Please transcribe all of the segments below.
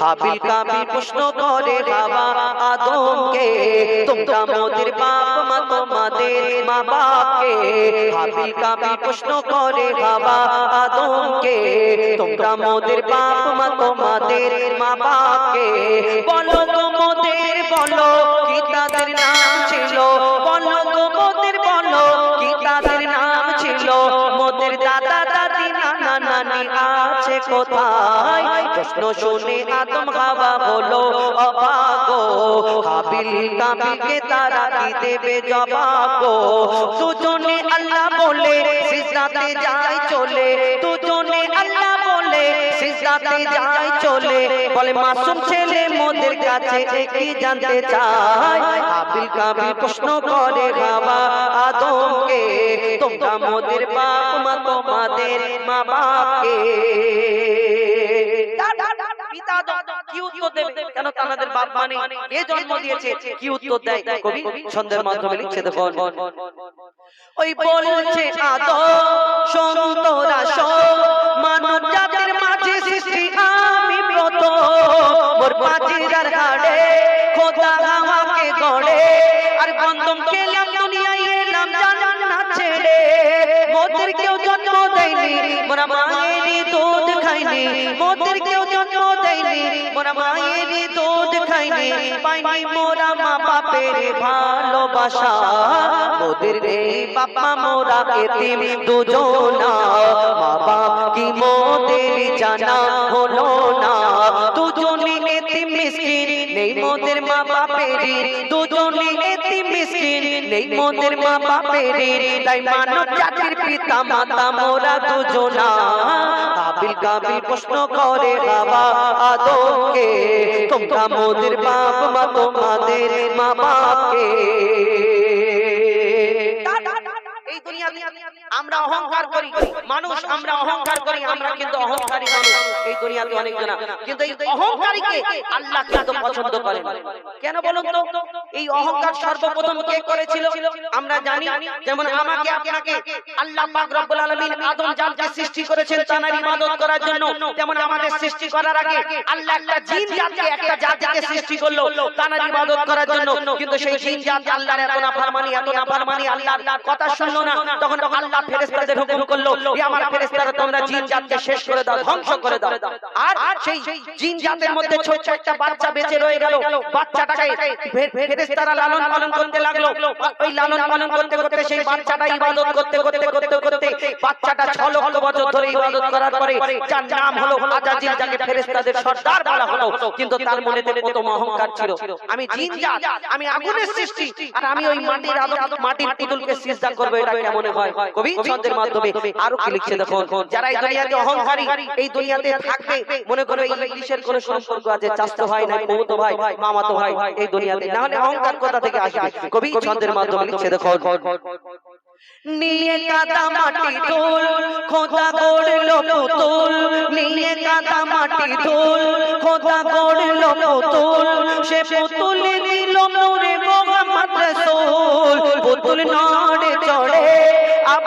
হাবিল কাবিল প্রশ্ন করে বাবা আদমকে তোমরা মোদের বাপ মা তোমাদের মা বাপকে। হাবিল কাবিল প্রশ্ন করে বাবা আদমকে। তোমরা মোদের বাপ মা তোমাদের মা বাপকে। বলো প্রশ্ন মাসুম ছেলে কাছে কি জানতে চায়। হাবিল কাবিল প্রশ্ন করে আদমকে তোমরা মোদের বাপ মা তোমাদের মা বাপকে। পিতা কি উত্তর দেবে? কেন তাদের বাপ মানে? কে জন্ম দিয়েছে? কি উত্তর দেয় কবি? ছন্দের মাধ্যমে লিখছে দেখো। ওই বলছে আদম সন্তরা মানব জাতির মাঝে সৃষ্টি আমি প্রথম মোর পাচিরার মোরা মায়েরই দুধ খাইনি, মোদের কেউ জন্ম দেয়নি। মোরা মায়েরই দুধ খাইনি, পাইনি মোরা মা বাপের ভালোবাসা। মোদের রে বাবা মোরা এতিম দুজনা। মা বাপ কি মোদের জানা হলো না? দুজনে এতিম মিসকিন, নেই মোদের মা বাপের দুজনে মিসকিন নেই মোদের মা বাপের তাই মানব জাতির পিতা, মাতা, মোরা দুজনা কাবিল কাবিল প্রশ্ন করে, বাবা আদমকে তোমরা মোদের বাপ মা তোমাদের মা বাপকে আমরা অহংকার করি। মানুষ আমরা অহংকার করি, আমরা কিন্তু অহংকারী মানুষ। এই দুনিয়াতে অনেক জন। কিন্তু এই অহংকারীকে আল্লাহ কিন্তু পছন্দ করেন। কেন বলুন তো? এই অহংকার সর্বপ্রথম কে করেছিল? আমরা জানি, যেমন আমাকে আপনাকে আল্লাহ পাক রব্বুল আলামিন আদম জাতকে সৃষ্টি করেছেন তার ইবাদত করার জন্য, যেমন আমাদের সৃষ্টি করার আগে আল্লাহ একটা জিন জাতকে, একটা জাতিকে সৃষ্টি করল তার ইবাদত করার জন্য। কিন্তু সেই জিন জাত আল্লাহর এত নাফরমানি এত নাফরমানি আল্লাহর কথা শুনলো না। তখন আল্লাহ ফেরেশতাদের হুকুম করল হে আমার ফেরেশতারা তোমরা জিন জাতকে শেষ করে দাও ধ্বংস করে দাও আর সেই জিন জাতের মধ্যে ছোট একটা বাচ্চা বেঁচে রয়ে গেল বাচ্চাটাকে ফেরেশতারা লালন পালন করতে লাগল ওই লালন পালন করতে করতে সেই বাচ্চাটা ইবাদত করতে করতে করতে করতে বাচ্চাটা 6 লক্ষ বছর ধরে ইবাদত করার পরে যার নাম হলো আজাজিল যাকে ফেরেশতাদের সর্দার বলা হলো কিন্তু তার মনে কত অহংকার ছিল আমি জিন জাত আমি আগুনের সৃষ্টি আর আমি ওই মাটির মাটির পুতুলকে সিজদা করব এটা কেমন হয় কবি ছন্দের মাধ্যমে আরও কি লিখছে দেখো যারা এই দুনিয়াতে অহংকারী এই দুনিয়াতে থাকবে মনে করো ইংলিশের কোনো সম্পর্ক আছে চাস্তো ভাই না কৌতো ভাই মামাতো ভাই এই দুনিয়াতে। না হলে অহংকার কোথা থেকে আসবে? কবি ছন্দের মাধ্যমে লিখছে দেখো নিয়ে কাদা মাটি ধুল খোদা গড়লো পুতুল নিয়ে কাদা মাটি ধুল খোদা গড়লো পুতুল সে পুতুল নিল নূরে মোহাম্মদ রাসূল। পুতুল চড়ে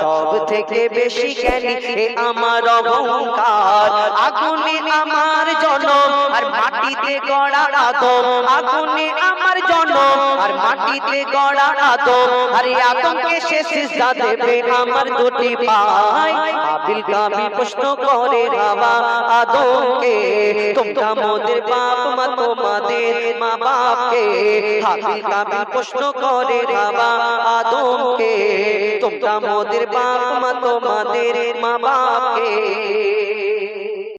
সব থেকে বেশি জ্ঞানী আমার অহংকার। আগুনে আমার জন্ম আর মাটিতে গড়া আগুনে আমার জনম আর মাটিতে গড়া আদম আরে আদমকে সে সিজদা দেবে আমার দুটি পায় আবিল কাবিল প্রশ্ন করে বাবা আদমকে তোমরা মোদের বাপ মা তোমাদের মা বাপকে হাবিল কাবিল প্রশ্ন করে বাবা আদমকে তোমরা মোদের বাপ মা তোমাদের মা বাপকে